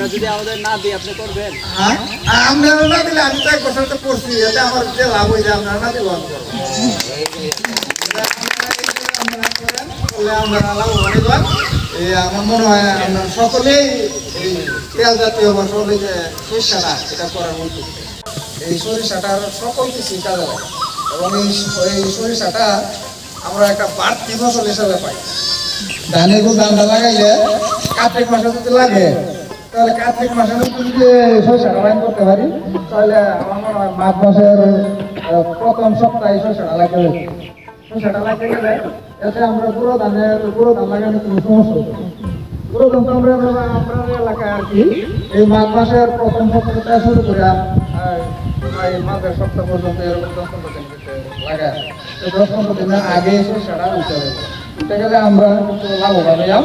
আমরা যদি আমাদের না আপনি করবেন? হ্যাঁ? না দিলে আমি তো এক এতে আমার যে লাভ না আমি আমার মনে হয় তেল জাতীয় যে সরিষাটা, এটা করার এই সকল এবং এই সরিষাটা আমরা একটা বাড়তি ফসল হিসাবে পাই। ধানের গুদামটা লাগাইলে কার্তিক মাসে যদি লাগে তাহলে কার্তিক মাসে যদি সরিষাটা লাইন করতে পারি, তাহলে আমার মাঘ মাসের প্রথম সপ্তাহে সরিষাটা লাগে সরিষাটা লাগে গেলে এতে আমরা পুরো ধানের পুরো ধান লাগানো কোনো সমস্যা তো আমরা কি, এই মাঘ মাসের প্রথম সপ্তাহ শুরু করে এই মাঘের সপ্তাহ পর্যন্ত এরকম দশ পনেরো দিন লাগায় তো দশ আগে সরিষাটা উঠে যাবে উঠে গেলে আমরা লাভবান হইলাম।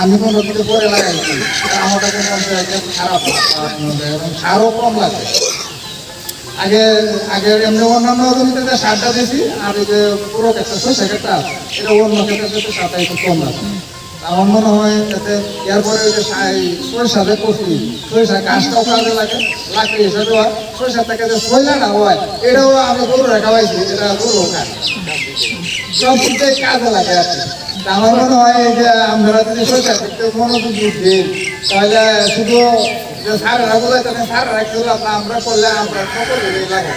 আমি পনেরো দিন পরে লাগাইছি। মনে একদম খারাপ। সারও কম লাগে। আগে আগে এমনি অন্যান্য জমিতে সারটা দিয়েছি, আর এই যে পুরো ক্ষেত্রে সরষে ক্ষেত্রে এটা অন্য ক্ষেত্রে সারটা একটু কম লাগে আমার মনে হয় যাতে এরপরে যে সরিষা যে করছি সরিষা গাছটাও কাজে লাগে, লাকড়ি হিসাবে সরিষা থেকে যে সইলাটা হয়, এটাও আমি গরু রেখা পাইছি এটা গরু খায়। সব কাজে লাগে আর কি। আমার মনে হয় যে আমরা যদি সরিষা করতে মনোযোগ দিন, তাহলে শুধু যে সারেরা বলে তাহলে সারেরা খেলে আমরা করলে আমরা সকলে লাগে